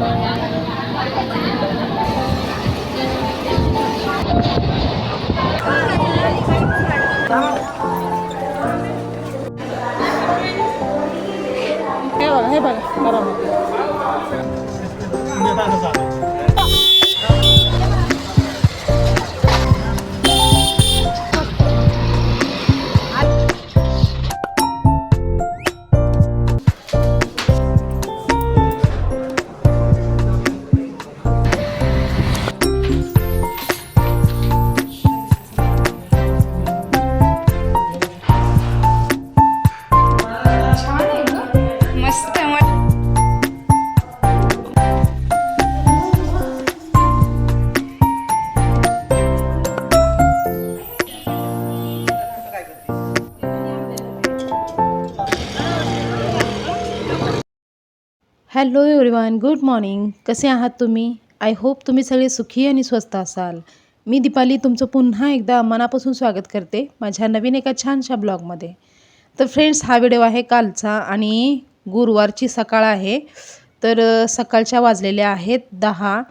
हे बघा हे बघा बरोबर हॅलो एव्हरीवन गुड मॉर्निंग कसे आहात तुम्ही? आय होप तुम्ही सगळे सुखी आणि स्वस्त असाल. मी दीपाली तुमचं पुन्हा एकदा मनापासून स्वागत करते माझ्या नवीन एका छानशा ब्लॉगमध्ये. तर फ्रेंड्स हा व्हिडिओ आहे कालचा आणि गुरुवारची सकाळ आहे. तर सकाळच्या वाजलेल्या आहेत दहा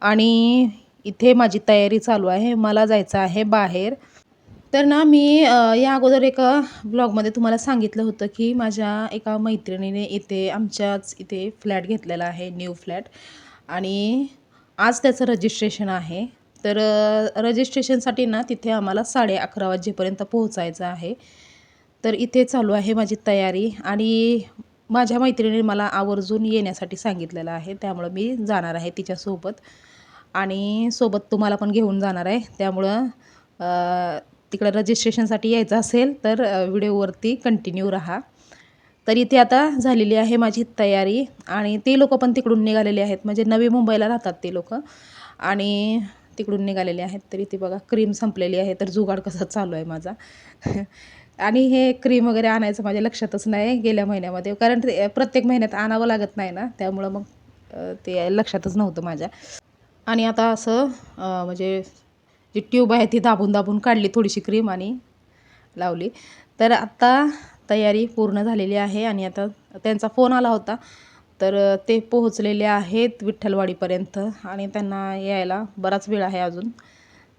आणि इथे माझी तयारी चालू आहे. मला जायचं आहे बाहेर. तर ना मी या अगोदर एका ब्लॉगमध्ये तुम्हाला सांगितलं होतं की माझ्या एका मैत्रिणीने इथे आमच्याच इथे फ्लॅट घेतलेला आहे न्यू फ्लॅट. आणि आज त्याचं रजिस्ट्रेशन आहे. तर रजिस्ट्रेशनसाठी ना तिथे आम्हाला साडे अकरा वाजेपर्यंत पोहोचायचं आहे. तर इथे चालू आहे माझी तयारी आणि माझ्या मैत्रिणीने मला आवर्जून येण्यासाठी सांगितलेलं आहे. त्यामुळं मी जाणार आहे तिच्यासोबत. आणि सोबत तुम्हाला पण घेऊन जाणार आहे. त्यामुळं तिकडं रजिस्ट्रेशनसाठी यायचं असेल तर व्हिडिओवरती कंटिन्यू राहा. तर इथे आता झालेली आहे माझी तयारी आणि ते लोक पण तिकडून निघालेले आहेत. म्हणजे नवी मुंबईला राहतात ते लोक आणि तिकडून निघालेले आहेत. तर इथे बघा क्रीम संपलेली आहे. तर जुगाड कसा चालू आहे माझा. आणि हे क्रीम वगैरे आणायचं माझ्या लक्षातच नाही गेल्या महिन्यामध्ये. कारण ते प्रत्येक महिन्यात आणावं लागत नाही ना. त्यामुळं मग ते लक्षातच नव्हतं माझ्या. आणि आता असं म्हणजे जी ट्यूब आहे ती दाबून दाबून काढली थोडीशी क्रीम आणि लावली. तर आत्ता तयारी पूर्ण झालेली आहे आणि आता त्यांचा फोन आला होता. तर ते पोहोचलेले आहेत विठ्ठलवाडीपर्यंत आणि त्यांना यायला बराच वेळ आहे अजून.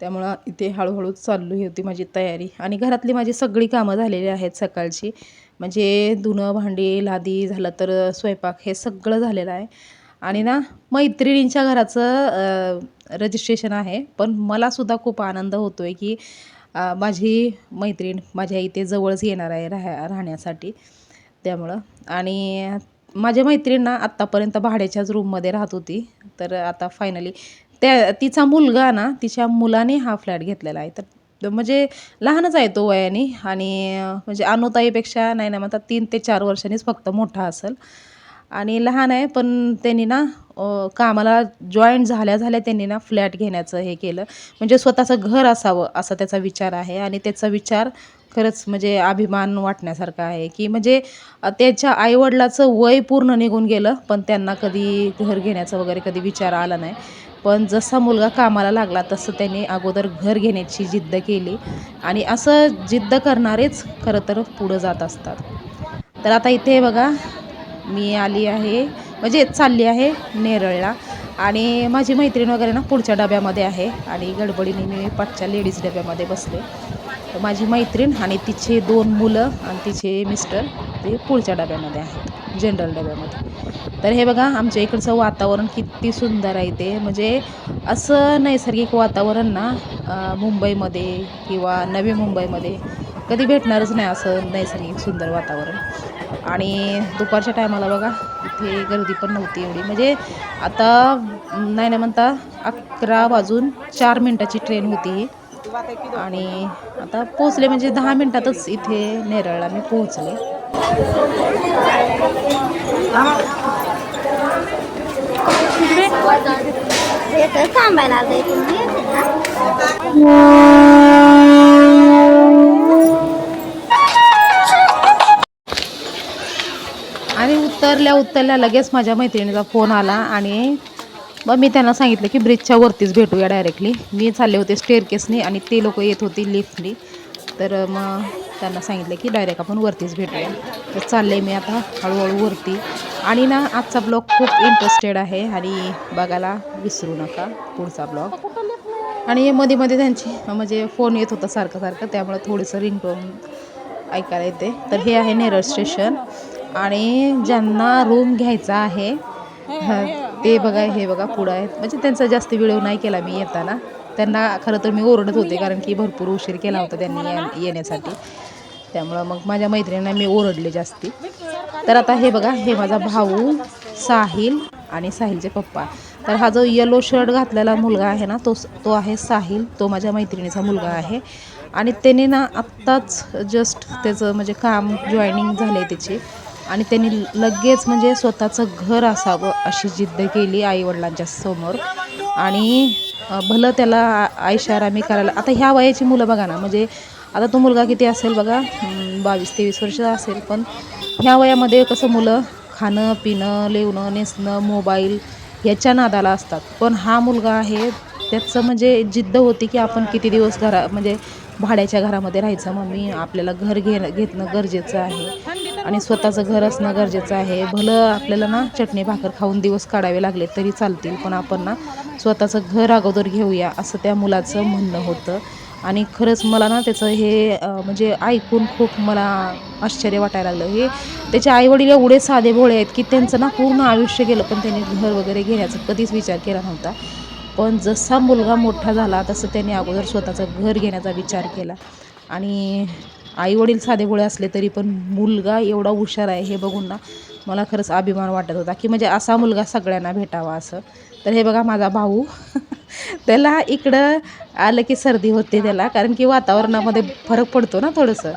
त्यामुळं इथे हळूहळू चालली होती माझी तयारी. आणि घरातली माझी सगळी कामं झालेली आहेत सकाळची. म्हणजे धुणं भांडी लादी झालं तर स्वयंपाक हे सगळं झालेलं आहे. आणि ना मैत्रिणींच्या घराचं रजिस्ट्रेशन आहे. पण मलासुद्धा खूप आनंद होतो आहे की माझी मैत्रीण माझ्या इथे जवळच येणार आहे राहा राहण्यासाठी. त्यामुळं. आणि माझ्या मैत्रिणींना आत्तापर्यंत भाड्याच्याच रूममध्ये राहत होती. तर आता फायनली त्या तिचा मुलगा ना तिच्या मुलाने हा फ्लॅट घेतलेला आहे. तर म्हणजे लहानच आहे तो वयाने. आणि म्हणजे अनुताईपेक्षा नाही ना म्हणतात तीन ते चार वर्षांनीच फक्त मोठा असेल. आणि लहान आहे पण त्यांनी ना कामाला जॉईंट झाल्या झाल्या त्यांनी ना फ्लॅट घेण्याचं हे केलं. म्हणजे स्वतःचं घर असावं असा त्याचा विचार आहे. आणि त्याचा विचार खरंच म्हणजे अभिमान वाटण्यासारखा आहे की म्हणजे त्याच्या आईवडिलाचं वय पूर्ण निघून गेलं पण त्यांना कधी घर घेण्याचा वगैरे कधी विचार आला नाही. पण जसा मुलगा कामाला लागला तसं त्यांनी अगोदर घर घेण्याची जिद्द केली. आणि असं जिद्द करणारेच खरं तर पुढं जात असतात. तर आता इथे बघा मी आली आहे म्हणजे चालली आहे नेरळला. आणि माझी मैत्रीण वगैरे ना पुढच्या डब्यामध्ये आहे आणि गडबडीने मी पाठच्या लेडीज डब्यामध्ये बसले. तर माझी मैत्रीण आणि तिचे दोन मुलं आणि तिचे मिस्टर ते पुढच्या डब्यामध्ये आहेत जनरल डब्यामध्ये. तर हे बघा आमच्या इकडचं वातावरण किती सुंदर आहे ते. म्हणजे असं नैसर्गिक वातावरण ना मुंबईमध्ये किंवा नवी मुंबईमध्ये कधी भेटणारच नाही असं नैसर्गिक सुंदर वातावरण. आणि दुपारच्या टायमाला बघा इथे गर्दी पण नव्हती एवढी. म्हणजे आता नाही ना म्हणता अकरा वाजून चार मिनटाची ट्रेन होती ही. आणि आता पोचले म्हणजे दहा मिनटातच इथे नेरळला मी पोहोचले. थांबायला उतरल्या उतरल्या लगेच माझ्या मैत्रिणीचा फोन आला आणि मग मी त्यांना सांगितलं की ब्रिजच्या वरतीच भेटूया डायरेक्टली मी चालले होते स्टेअरकेसनी आणि ते लोक येत होते लिफ्टनी तर मग त्यांना सांगितलं की डायरेक्ट आपण वरतीच भेटूया. तर चालले मी आता हळूहळू वरती. आणि ना आजचा ब्लॉग खूप इंटरेस्टेड आहे आणि बघायला विसरू नका पुढचा ब्लॉग आणि मध्ये मध्ये त्यांची म्हणजे फोन येत होता सारखं सारखं त्यामुळे थोडंसं रिंगटोन ऐकायला येते. तर हे आहे नेरळ स्टेशन आणि ज्यांना रूम घ्यायचा आहे हं, ते बघा हे बघा पुढं आहेत. म्हणजे त्यांचा जास्त व्हिडिओ नाही केला मी येताना. त्यांना खरं तर मी ओरडत होते कारण की भरपूर उशीर केला होता त्यांनी येण्यासाठी. त्यामुळं मग माझ्या मैत्रिणींना मी ओरडले जास्ती. तर आता हे बघा हे माझा भाऊ साहिल आणि साहिलचे पप्पा. तर हा जो येलो शर्ट घातलेला मुलगा आहे ना तो तो आहे साहिल. तो माझ्या मैत्रिणीचा मुलगा आहे. आणि त्याने ना आत्ताच जस्ट त्याचं म्हणजे काम जॉईनिंग झालं आहे त्याची. आणि त्यांनी लगेच म्हणजे स्वतःचं घर असावं अशी जिद्द केली आईवडिलांच्या समोर. आणि भलं त्याला आयशारामी करायला आता ह्या वयाची मुलं बघा ना म्हणजे आता तो मुलगा किती असेल बघा बावीस तेवीस वर्ष असेल पण ह्या वयामध्ये कसं मुलं खाणं पिणं लेवणं नेसणं मोबाईल याच्या नादाला असतात. पण हा मुलगा आहे त्याचं म्हणजे जिद्द होती की आपण किती दिवस घरा म्हणजे भाड्याच्या घरामध्ये राहायचं मम्मी आपल्याला घर घे घेतणं गरजेचं आहे. आणि स्वतःचं घर असणं गरजेचं आहे. भलं आपल्याला ना चटणी भाकर खाऊन दिवस काढावे लागले तरी चालतील पण आपण ना स्वतःचं घर अगोदर घेऊया असं त्या मुलाचं म्हणणं होतं. आणि खरंच मला ना त्याचं हे म्हणजे ऐकून खूप मला आश्चर्य वाटायला लागलं. हे त्याचे आईवडील एवढे साधे भोळे आहेत की त्यांचं ना पूर्ण आयुष्य गेलं पण त्यांनी घर वगैरे घेण्याचा कधीच विचार केला नव्हता. पण जसा मुलगा मोठा झाला तसं त्याने अगोदर स्वतःचं घर घेण्याचा विचार केला. आणि आईवडील साधे भोळे असले तरी पण मुलगा एवढा हुशार आहे हे बघून ना मला खरंच अभिमान वाटत होता की म्हणजे असा मुलगा सगळ्यांना भेटावा असं. तर हे बघा माझा भाऊ. त्याला इकडं आलं की सर्दी होते त्याला कारण की वातावरणामध्ये फरक पडतो ना थोडंसं.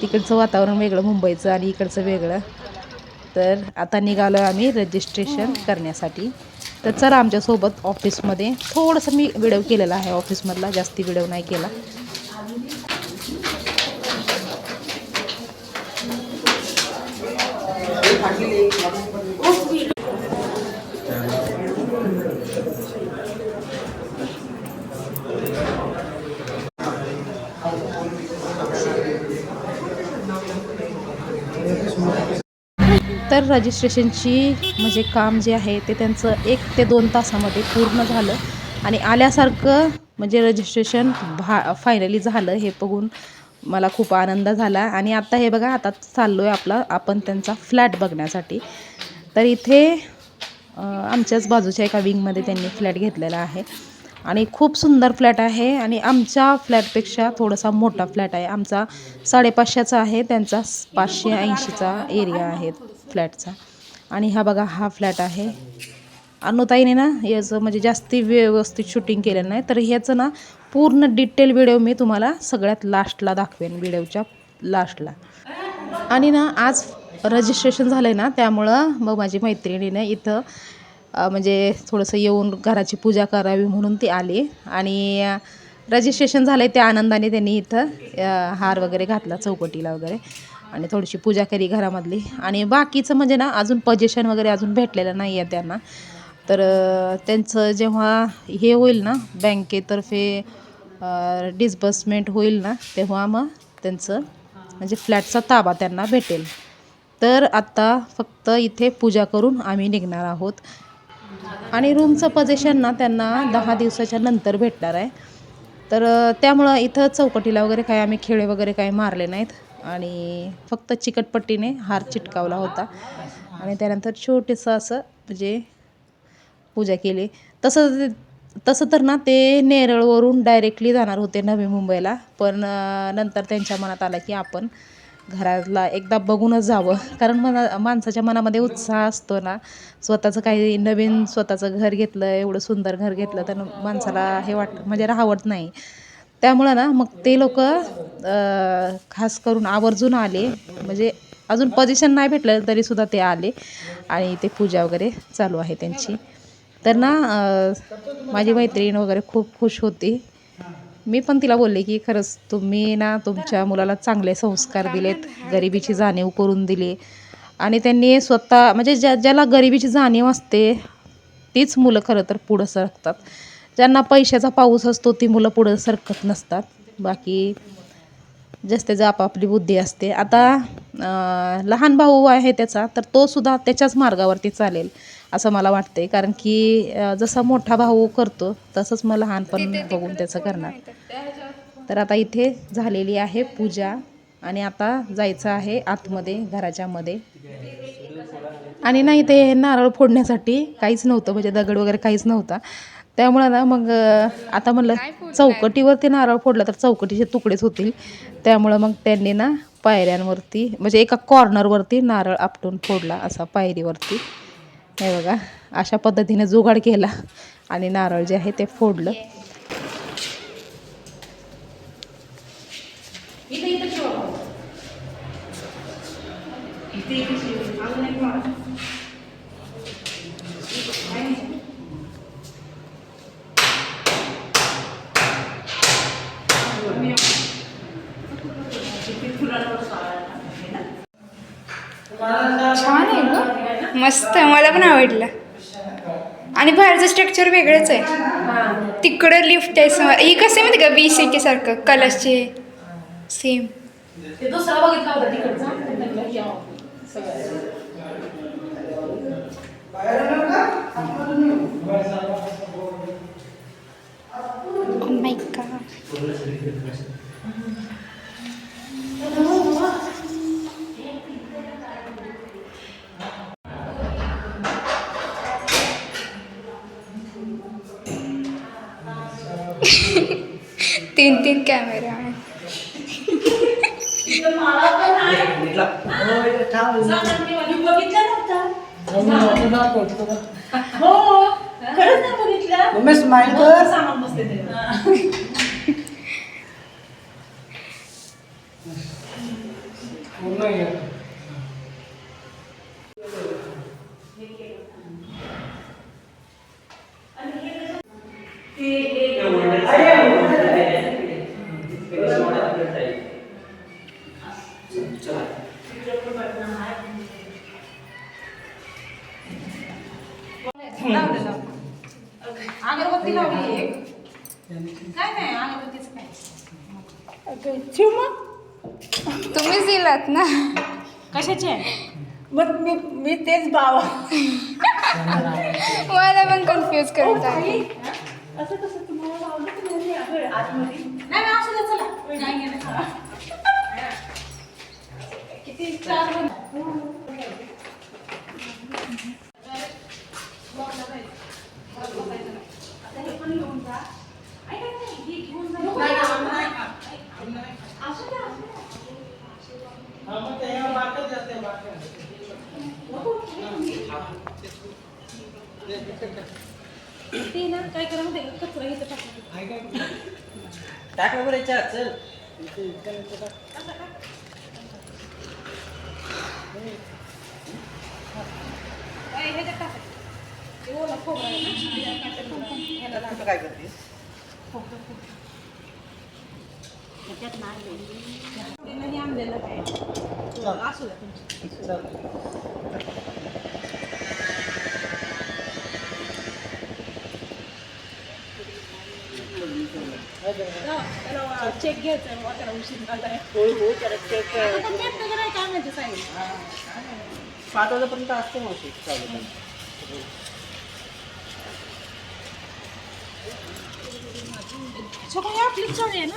तिकडचं वातावरण वेगळं मुंबईचं आणि इकडचं वेगळं. तर आता निघालो आम्ही रजिस्ट्रेशन करण्यासाठी. तर चला आमच्यासोबत ऑफिसमध्ये थोडंसं मी व्हिडिओ केलेला आहे ऑफिसमधला जास्ती व्हिडिओ नाही केला. तर रजिस्ट्रेशनची म्हणजे काम जे आहे ते त्यांचं एक ते दोन तासामध्ये पूर्ण झालं. आणि आल्यासारखं म्हणजे रजिस्ट्रेशन भा फायनली झालं हे बघून मला खूप आनंद झाला. आणि आत्ता हे बघा आता चाललो आहे आपला आपण त्यांचा फ्लॅट बघण्यासाठी. तर इथे आमच्याच बाजूच्या एका विंगमध्ये त्यांनी फ्लॅट घेतलेला आहे. आणि खूप सुंदर फ्लॅट आहे. आणि आमच्या फ्लॅटपेक्षा थोडासा मोठा फ्लॅट आहे. आमचा साडेपाचशेचा आहे. त्यांचा पाचशे ऐंशीचा एरिया आहे फ्लॅटचा. आणि हा बघा हा फ्लॅट आहे. अनुताईने ना याचं म्हणजे जास्ती व्यवस्थित शूटिंग केलेलं नाही. तर ह्याचं ना पूर्ण डिटेल व्हिडिओ मी तुम्हाला सगळ्यात लास्टला दाखवेन व्हिडिओच्या लास्टला आणि ना आज रजिस्ट्रेशन झालं आहे ना त्यामुळं मग माझी मैत्रिणीनं इथं म्हणजे थोडंसं येऊन घराची पूजा करावी म्हणून ती आली. आणि रजिस्ट्रेशन झालं आहे त्या आनंदाने त्यांनी इथं हार वगैरे घातला चौकटीला वगैरे. आणि थोडीशी पूजा केली घरामधली. आणि बाकीचं म्हणजे ना अजून पजेशन वगैरे अजून भेटलेलं नाही आहे त्यांना. तर त्यांचं जेव्हा हे होईल ना बँकेतर्फे डिस्बर्समेंट होईल ना तेव्हा मग त्यांचं म्हणजे फ्लॅटचा ताबा त्यांना भेटेल. तर आत्ता फक्त इथे पूजा करून आम्ही निघणार आहोत. आणि रूमचं पोझिशन ना त्यांना दहा दिवसाच्या नंतर भेटणार आहे. तर त्यामुळं इथं चौकटीला वगैरे काय आम्ही खेळे वगैरे काही मारले नाहीत. आणि फक्त चिकटपट्टीने हार चिटकावला होता. आणि त्यानंतर छोटेसं असं म्हणजे पूजा केली. तसं तसं तर ना ते नेरळवरून डायरेक्टली जाणार होते नवी मुंबईला. पण नंतर त्यांच्या मनात आलं की आपण घराला एकदा बघूनच जावं. कारण मना माणसाच्या मनामध्ये उत्साह असतो ना. स्वतःचं काही नवीन स्वतःचं घर घेतलं एवढं सुंदर घर घेतलं तर माणसाला हे वाट म्हणजे राहावत नाही. त्यामुळं ना मग ते लोक खास करून आवर्जून आले. म्हणजे अजून पोझिशन नाही भेटलं तरीसुद्धा ते आले. आणि ते पूजा वगैरे चालू आहे त्यांची. तर ना माझी मैत्रीण वगैरे खूप खुश होती. मी पण तिला बोलले की खरंच तुम्ही ना तुमच्या मुलाला चांगले संस्कार दिलेत गरिबीची जाणीव करून दिली. आणि त्यांनी स्वतः म्हणजे ज्या ज्याला गरिबीची जाणीव असते तीच मुलं खरं तर पुढं सरकतात. ज्यांना पैशाचा पाऊस असतो ती मुलं पुढं सरकत नसतात. बाकी जास्त त्याचं आपापली बुद्धी असते. आता लहान भाऊ आहे त्याचा तर तो सुद्धा त्याच्याच मार्गावरती चालेल. असं मला वाटते कारण की जसा मोठा भाऊ करतो तसंच मग लहान पण बघून त्याचं करणार. तर आता इथे झालेली आहे पूजा आणि आता जायचं आहे आतमध्ये घराच्या मध्ये. आणि नाही ते नारळ फोडण्यासाठी काहीच नव्हतं म्हणजे दगड वगैरे काहीच नव्हता. त्यामुळं ना मग आता म्हणलं चौकटीवरती नारळ फोडला तर चौकटीचे तुकडेच होतील. त्यामुळं मग त्यांनी ना पायऱ्यांवरती म्हणजे एका कॉर्नरवरती नारळ आपटून फोडला असा पायरीवरती. हे बघा अशा पद्धतीने जुगाड केला आणि नारळ जे आहे ते फोडलं. छान आहे ग. मस्त मला पण आवडलं. आणि बाहेरचं स्ट्रक्चर वेगळंच आहे. तिकडं लिफ्ट आहे समोर. ही कसं आहे माहिती का? बी सी टी सारखं कलर्सचे सेम ते दुसरा बघितला तीन कॅमेरा आहे मम्मी तुम्हीच दिलात ना? कशाचे? मग मी मी तेच बाबा मला पण कन्फ्यूज करत आहे. असं कसं तुम्हाला लावलं की नाही आपण आतमध्ये. नाही नाही असू दे चला. नाही घेणार. किती चार ते ना काय करा माहिती आहे का? कचरा इथं टाका. टाकलं बरं याच्यात चल काय ह्याच्यात टाका. ते ओलं खोबरं आहे ना, ह्याला टाका. काय करते ते नाही आणलेलं काय असू द्या चेक घ्यायचा त्याला उशीर झालाय. वगैरे काय माहिती साहेब पाच वाजेपर्यंत असते मावशी चालू सगळी आपलीच आहे ना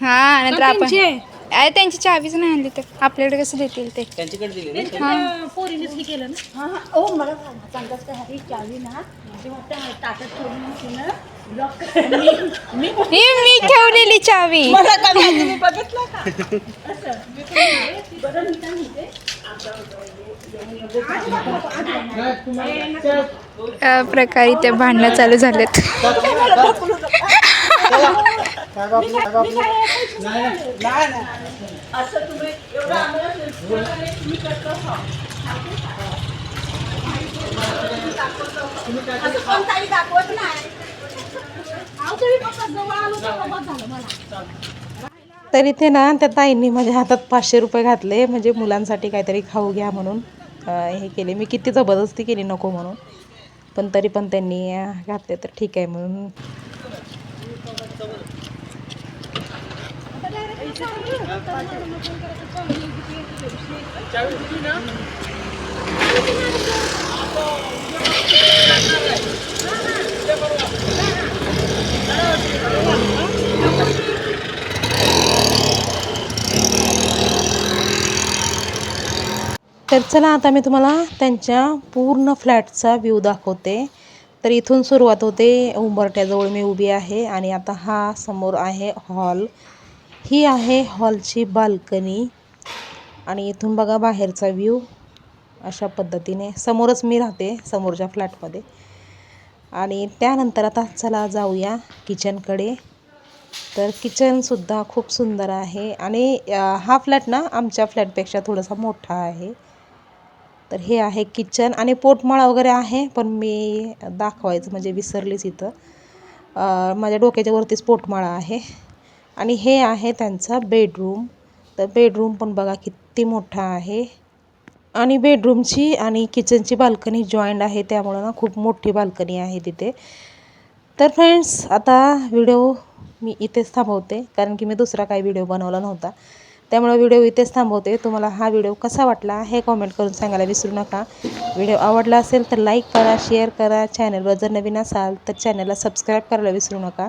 हा नंतर आपण त्यांची आहे? अरे त्यांची चावीच नाही आणली तर. आपल्याकडे कसं देतील ते? त्यांच्याकडे दिले ना त्यांच्या पोरीनेच हे केलं ना? हा हा. ओ मला सांग सांगतात का? ही चावी ना जेव्हा त्या ताटात ठेवून तिनं लॉक मी मी ही मी ठेवलेली चावी. मला काय माहिती मी बघितलं का? असं मी पण म्हणे, ती बरं मी काय म्हणते? अ, प्रकारे इथे भांडणं चालू झालेत. नाही नाही. असं तुम्ही एवढं आम्हाला संस्कृतीने तुम्ही करता का? असं पण काही दाखवत नाही. अहो, तुम्ही फक्त जवळ आलो तर बस झालं मला. तर इथे ना त्या ताईंनी माझ्या हातात पाचशे रुपये घातले. म्हणजे मुलांसाठी काहीतरी खाऊ घ्या म्हणून हे केले. मी किती जबरदस्ती केली नको म्हणून. पण तरी पण त्यांनी घातले तर ठीक आहे म्हणून. तर चला आता मी तुम्हाला त्यांच्या पूर्ण फ्लॅटचा व्ह्यू दाखवते. तर इथून सुरुवात होते. उंबरट्याजवळ मी उभी आहे आणि आता हा समोर आहे हॉल. ही आहे हॉलची बाल्कनी. आणि इथून बघा बाहेरचा व्ह्यू. अशा पद्धतीने समोरच मी राहते समोरच्या फ्लॅटमध्ये. आणि त्यानंतर आता चला जाऊया किचनकडे. तर किचनसुद्धा खूप सुंदर आहे. आणि हा फ्लॅट ना आमच्या फ्लॅटपेक्षा थोडासा मोठा आहे. तर हे आहे किचन. आणि पोटमाळा वगैरे आहे पण मी दाखवायचं म्हणजे विसरलीच इथं. माझ्या डोक्याच्या वरतीच पोटमाळा आहे. आणि हे आहे त्यांचा बेडरूम तर बेडरूम पण बघा किती मोठा आहे. आणि बेडरूमची आणि किचनची बाल्कनी जॉईंट आहे त्यामुळं ना खूप मोठी बाल्कनी आहे तिथे. तर फ्रेंड्स आता व्हिडिओ मी इथेच थांबवते कारण की मी दुसरा काही व्हिडिओ बनवला नव्हता. त्यामुळे व्हिडिओ इथेच थांबवते. तुम्हाला हा व्हिडिओ कसा वाटला हे कॉमेंट करून सांगायला विसरू नका. व्हिडिओ आवडला असेल तर लाईक करा शेअर करा. चॅनलवर जर नवीन असाल तर चॅनलला सबस्क्राईब करायला विसरू नका.